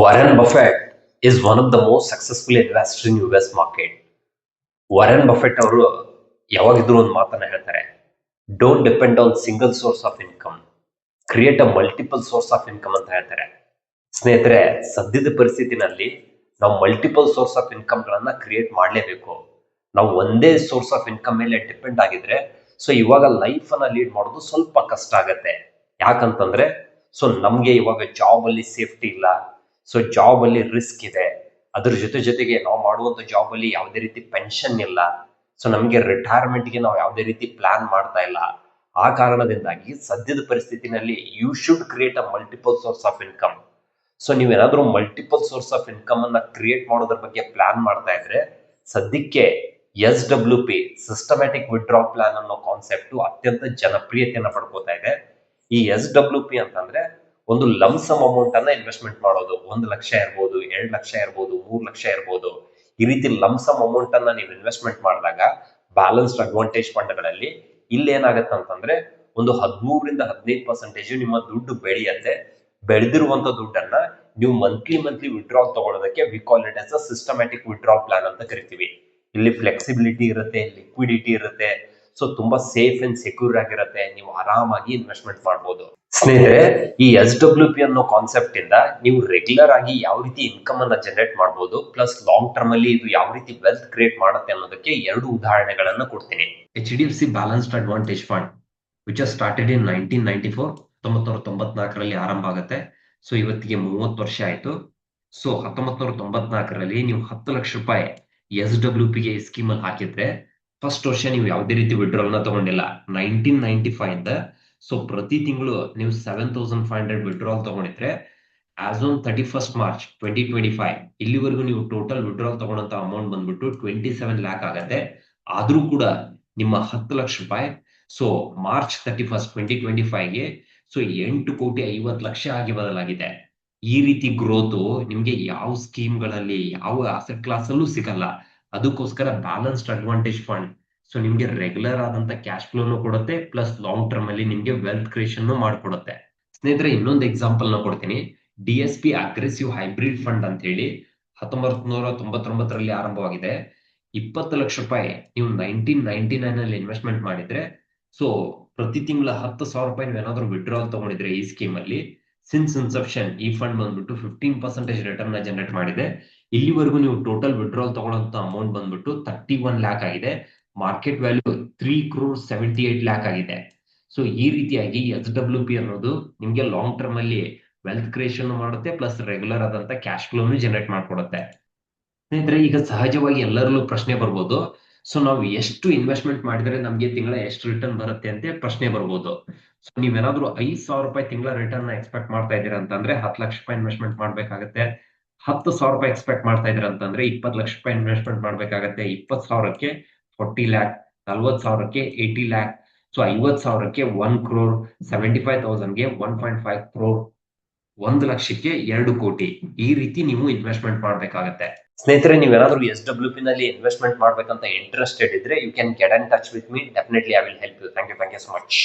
Warren Buffett is one of the most successful investors in US market. Warren Buffett ಅವರು ಯಾವಾಗಿದ್ರು ಒಂದು ಮಾತನ್ನ ಹೇಳ್ತಾರೆ don't depend on single source of income create a multiple source of income ಅಂತ ಹೇಳ್ತಾರೆ. ಸ್ನೇಹಿತರೆ, ಸದ್ಯದ ಪರಿಸ್ಥಿತಿನಲ್ಲಿ ನಾವು ಮಲ್ಟಿಪಲ್ ಸೋರ್ಸ್ ಆಫ್ ಇನ್ಕಮ್ ಗಳನ್ನ ಕ್ರಿಯೇಟ್ ಮಾಡಲೇಬೇಕು. ನಾವು ಒಂದೇ ಸೋರ್ಸ್ ಆಫ್ ಇನ್ಕಮ್ ಮೇಲೆ ಡಿಪೆಂಡ್ ಆಗಿದ್ರೆ, ಸೊ ಇವಾಗ ಲೈಫ್ ಅನ್ನ ಲೀಡ್ ಮಾಡೋದು ಸ್ವಲ್ಪ ಕಷ್ಟ ಆಗತ್ತೆ. ಯಾಕಂತಂದ್ರೆ, ಸೊ ನಮಗೆ ಇವಾಗ ಜಾಬ್ ಅಲ್ಲಿ ಸೇಫ್ಟಿ ಇಲ್ಲ ಸೊ ಜಾಬ್ ಅಲ್ಲಿ ರಿಸ್ಕ್ ಇದೆ. ಅದ್ರ ಜೊತೆ ಜೊತೆಗೆ ನಾವು ಮಾಡುವಂತ ಜಾಬ್ ಅಲ್ಲಿ ಯಾವುದೇ ರೀತಿ ಪೆನ್ಷನ್ ಇಲ್ಲ. ಸೊ ನಮಗೆ ರಿಟೈರ್ಮೆಂಟ್ಗೆ ನಾವು ಯಾವುದೇ ರೀತಿ ಪ್ಲಾನ್ ಮಾಡ್ತಾ ಇಲ್ಲ. ಆ ಕಾರಣದಿಂದಾಗಿ ಸದ್ಯದ ಪರಿಸ್ಥಿತಿನಲ್ಲಿ you should create a multiple source of income so ನೀವೇನಾದ್ರೂ ಮಲ್ಟಿಪಲ್ ಸೋರ್ಸ್ ಆಫ್ ಇನ್ಕಮ್ ಅನ್ನ ಕ್ರಿಯೇಟ್ ಮಾಡೋದ್ರ ಬಗ್ಗೆ ಪ್ಲಾನ್ ಮಾಡ್ತಾ ಇದ್ರೆ, ಸದ್ಯಕ್ಕೆ S W P systematic withdraw plan ಅನ್ನೋ ಕಾನ್ಸೆಪ್ಟ್ ಅತ್ಯಂತ ಜನಪ್ರಿಯತೆಯನ್ನು ಪಡ್ಕೋತಾ ಇದೆ. ಈ ಎಸ್ ಡಬ್ಲ್ಯೂ ಪಿ ಅಂತಂದ್ರೆ ಒಂದು ಲಮ್ಸಮ್ ಅಮೌಂಟ್ ಅನ್ನ ಇನ್ವೆಸ್ಟ್ಮೆಂಟ್ ಮಾಡೋದು, ಒಂದು ಲಕ್ಷ ಇರ್ಬೋದು, ಎರಡು ಲಕ್ಷ ಇರ್ಬೋದು, ಮೂರು ಲಕ್ಷ ಇರ್ಬೋದು, ಈ ರೀತಿ ಲಮ್ಸಮ್ ಅಮೌಂಟ್ ಅನ್ನ ನೀವು ಇನ್ವೆಸ್ಟ್ಮೆಂಟ್ ಮಾಡಿದಾಗ ಬ್ಯಾಲೆನ್ಸ್ಡ್ ಅಡ್ವಾಂಟೇಜ್ ಫಂಡ್ಗಳಲ್ಲಿ ಇಲ್ಲಿ ಏನಾಗುತ್ತೆ ಅಂತಂದ್ರೆ ಒಂದು ಹದಿಮೂರರಿಂದ ಹದಿನೈದು ಪರ್ಸೆಂಟೇಜ್ ನಿಮ್ಮ ದುಡ್ಡು ಬೆಳೆಯತ್ತೆ. ಬೆಳೆದಿರುವಂತ ದುಡ್ಡನ್ನ ನೀವು ಮಂತ್ಲಿ ಮಂತ್ಲಿ ವಿಡ್ರಾ ತಗೊಳ್ಳೋದಕ್ಕೆ we call it as a systematic withdraw plan ಅಂತ ಕರಿತೀವಿ. ಇಲ್ಲಿ ಫ್ಲೆಕ್ಸಿಬಿಲಿಟಿ ಇರುತ್ತೆ ಲಿಕ್ವಿಡಿಟಿ ಇರುತ್ತೆ ಸೊ ತುಂಬಾ ಸೇಫ್ ಅಂಡ್ ಸೆಕ್ಯೂರ್ ಆಗಿರುತ್ತೆ. ನೀವು ಆರಾಮಾಗಿ ಇನ್ವೆಸ್ಟ್ಮೆಂಟ್ ಮಾಡಬಹುದು ಸ್ನೇಹಿತರೆ, ಈ ಎಸ್ ಡಬ್ಲ್ಯೂ ಪಿ ಅನ್ನೋ ಕಾನ್ಸೆಪ್ಟ್ ಇಂದ ನೀವು ರೆಗ್ಯುಲರ್ ಆಗಿ ಯಾವ ರೀತಿ ಇನ್ಕಮ್ ಅನ್ನ ಜನರೇಟ್ ಮಾಡಬಹುದು ಪ್ಲಸ್ ಲಾಂಗ್ ಟರ್ಮ್ ಅಲ್ಲಿ ಇದು ಯಾವ ರೀತಿ ವೆಲ್ತ್ ಕ್ರಿಯೇಟ್ ಮಾಡುತ್ತೆ ಅನ್ನೋದಕ್ಕೆ ಎರಡು ಉದಾಹರಣೆಗಳನ್ನ ಕೊಡ್ತೀನಿ. H D F C balanced advantage fund which started in nineteen ninety four ಹತ್ತೊಂಬತ್ತು ತೊಂಬತ್ನಾಲ್ಕರಲ್ಲಿ ಆರಂಭ ಆಗುತ್ತೆ. ಸೊ ಇವತ್ತಿಗೆ ಮೂವತ್ತು ವರ್ಷ ಆಯ್ತು. ಸೊ ಹತ್ತೊಂಬತ್ನೂರ ತೊಂಬತ್ನಾಲ್ಕರಲ್ಲಿ ನೀವು ಹತ್ತು ಲಕ್ಷ ರೂಪಾಯಿ ಎಸ್ ಡಬ್ಲ್ಯೂ ಪಿ ಗೆ ಸ್ಕೀಮ್ ಅಲ್ಲಿ ಹಾಕಿದ್ರೆ ಫಸ್ಟ್ ವರ್ಷ ನೀವು ಯಾವುದೇ ರೀತಿ ವಿಡ್ರಾಲ್ನ ತಗೊಂಡಿಲ್ಲ. ನೈನ್ಟೀನ್ ನೈನ್ಟಿ ಫೈವ್ ಇಂದ. ಸೊ ಪ್ರತಿ ತಿಂಗಳು ನೀವು seven thousand five hundred withdrawal ತಗೊಂಡಿದ್ರೆ as on thirty first March twenty twenty five ಇಲ್ಲಿವರೆಗೂ ನೀವು ಟೋಟಲ್ ವಿಡ್ರಾಲ್ ತಗೊಂಡಂತ ಅಮೌಂಟ್ ಬಂದ್ಬಿಟ್ಟು ಟ್ವೆಂಟಿ ಸೆವೆನ್ ಲ್ಯಾಕ್ ಆಗತ್ತೆ. ಆದ್ರೂ ಕೂಡ ನಿಮ್ಮ ಹತ್ತು ಲಕ್ಷ ರೂಪಾಯಿ so March thirty first twenty twenty ಫೈವ್ಗೆ so ಎಂಟು ಕೋಟಿ ಐವತ್ತು ಲಕ್ಷ ಆಗಿ ಬದಲಾಗಿದೆ. ಈ ರೀತಿ ಗ್ರೋತ್ ನಿಮ್ಗೆ ಯಾವ ಸ್ಕೀಮ್ಗಳಲ್ಲಿ ಯಾವ ಆಸೆಟ್ ಕ್ಲಾಸಲ್ಲೂ ಸಿಗಲ್ಲ. ಅದಕ್ಕೋಸ್ಕರ ಬ್ಯಾಲೆನ್ಸ್ಡ್ ಅಡ್ವಾಂಟೇಜ್ ಫಂಡ್ ಸೊ ನಿಮ್ಗೆ ರೆಗ್ಯುಲರ್ ಆದಂತ ಕ್ಯಾಶ್ ಫ್ಲೋನು ಕೊಡುತ್ತೆ ಪ್ಲಸ್ ಲಾಂಗ್ ಟರ್ಮ್ ಅಲ್ಲಿ ನಿಮ್ಗೆ ವೆಲ್ತ್ ಕ್ರಿಯೇಷನ್ ಮಾಡ್ಕೊಡುತ್ತೆ. ಸ್ನೇಹಿತರೆ, ಇನ್ನೊಂದು ಎಕ್ಸಾಂಪಲ್ನ ಕೊಡ್ತೀನಿ. D S P aggressive hybrid fund ಅಂತ ಹೇಳಿ ಹತ್ತೊಂಬತ್ ನೂರ ತೊಂಬತ್ತೊಂಬತ್ತರಲ್ಲಿ ಆರಂಭವಾಗಿದೆ. ಇಪ್ಪತ್ತು ಲಕ್ಷ ರೂಪಾಯಿ ನೀವು ನೈನ್ಟೀನ್ ನೈನ್ಟಿ ನೈನ್ ಅಲ್ಲಿ ಇನ್ವೆಸ್ಟ್ಮೆಂಟ್ ಮಾಡಿದ್ರೆ ಸೊ ಪ್ರತಿ ತಿಂಗಳ ಹತ್ತು ಸಾವಿರ ರೂಪಾಯಿ ನೀವು ಏನಾದ್ರು ವಿಡ್ರಾಲ್ ತಗೊಂಡಿದ್ರೆ ಈ ಸ್ಕೀಮ್ ಅಲ್ಲಿ ಸಿನ್ಸ್ ಇನ್ಸೆಪ್ಷನ್ ಈ ಫಂಡ್ ಬಂದ್ಬಿಟ್ಟು ಫಿಫ್ಟೀನ್ ಪರ್ಸೆಂಟೇಜ್ ರಿಟರ್ನ್ ಜನರೇಟ್ ಮಾಡಿದೆ. ಇಲ್ಲಿವರೆಗೂ ನೀವು ಟೋಟಲ್ ವಿಡ್ರಾಲ್ ತಗೊಳ್ಳೋಂತ ಅಮೌಂಟ್ ಬಂದ್ಬಿಟ್ಟು ತರ್ಟಿ ಒನ್ ಲ್ಯಾಕ್ ಆಗಿದೆ. Market value three crore seventy eight lakh ಆಗಿದೆ. ಸೊ ಈ ರೀತಿಯಾಗಿ ಎಸ್ ಡಬ್ಲ್ಯೂ ಪಿ ಅನ್ನೋದು ನಿಮ್ಗೆ ಲಾಂಗ್ ಟರ್ಮ್ ಅಲ್ಲಿ ವೆಲ್ತ್ ಕ್ರಿಯೇಷನ್ ಮಾಡುತ್ತೆ ಪ್ಲಸ್ ರೆಗ್ಯುಲರ್ ಆದಂತ ಕ್ಯಾಶ್ ಫ್ಲೋನು ಜನರೇಟ್ ಮಾಡ್ಕೊಡುತ್ತೆ. ಸ್ನೇಹಿತರೆ, ಈಗ ಸಹಜವಾಗಿ ಎಲ್ಲರಲ್ಲೂ ಪ್ರಶ್ನೆ ಬರ್ಬೋದು. ಸೊ ನಾವು ಎಷ್ಟು ಇನ್ವೆಸ್ಟ್ಮೆಂಟ್ ಮಾಡಿದ್ರೆ ನಮ್ಗೆ ತಿಂಗಳ ಎಷ್ಟು ರಿಟರ್ನ್ ಬರುತ್ತೆ ಅಂತ ಪ್ರಶ್ನೆ ಬರ್ಬೋದು. ಸೊ ನೀವೇನಾದ್ರೂ ಐದ್ ಸಾವಿರ ರೂಪಾಯಿ ತಿಂಗಳ ರಿಟರ್ನ್ ಎಕ್ಸ್ಪೆಕ್ಟ್ ಮಾಡ್ತಾ ಇದ್ದೀರಾ ಅಂತಂದ್ರೆ ಹತ್ತು ಲಕ್ಷ ರೂಪಾಯಿ ಇನ್ವೆಸ್ಟ್ಮೆಂಟ್ ಮಾಡ್ಬೇಕಾಗತ್ತೆ. ಹತ್ತು ಸಾವಿರ ರೂಪಾಯಿ ಎಕ್ಸ್ಪೆಕ್ಟ್ ಮಾಡ್ತಾ ಇದ್ದೀರಾ ಅಂತಂದ್ರೆ ಇಪ್ಪತ್ತು ಲಕ್ಷ ರೂಪಾಯಿ ಇನ್ವೆಸ್ಟ್ಮೆಂಟ್ ಮಾಡ್ಬೇಕಾಗತ್ತೆ. ಇಪ್ಪತ್ತು ಸಾವಿರಕ್ಕೆ ಫೋರ್ಟಿ ಲ್ಯಾಕ್ ನಲ್ವತ್ ಸಾವಿರಕ್ಕೆ ಏಯ್ಟಿ ಲ್ಯಾಕ್ ಸೊ ಐವತ್ ಸಾವಿರಕ್ಕೆ ಒನ್ ಕ್ರೋರ್ ಸೆವೆಂಟಿ ಫೈವ್ ತೌಸಂಡ್ಗೆ ಒನ್ ಪಾಯಿಂಟ್ ಫೈವ್ ಕ್ರೋರ್ ಒಂದು ಲಕ್ಷಕ್ಕೆ ಎರಡು ಕೋಟಿ. ಈ ರೀತಿ ನೀವು ಇನ್ವೆಸ್ಟ್ಮೆಂಟ್ ಮಾಡಬೇಕಾಗತ್ತೆ. ಸ್ನೇಹಿತರೆ, ನೀವೇನಾದ್ರೂ ಎಸ್ ಡಬ್ಲ್ಯೂ ಪಿ ನಲ್ಲಿ ಇನ್ವೆಸ್ಟ್ಮೆಂಟ್ ಮಾಡ್ಬೇಕಂತ ಇಂಟ್ರೆಸ್ಟೆಡ್ ಇದ್ರೆ you can get and touch with me definitely I will help you thank you thank you so much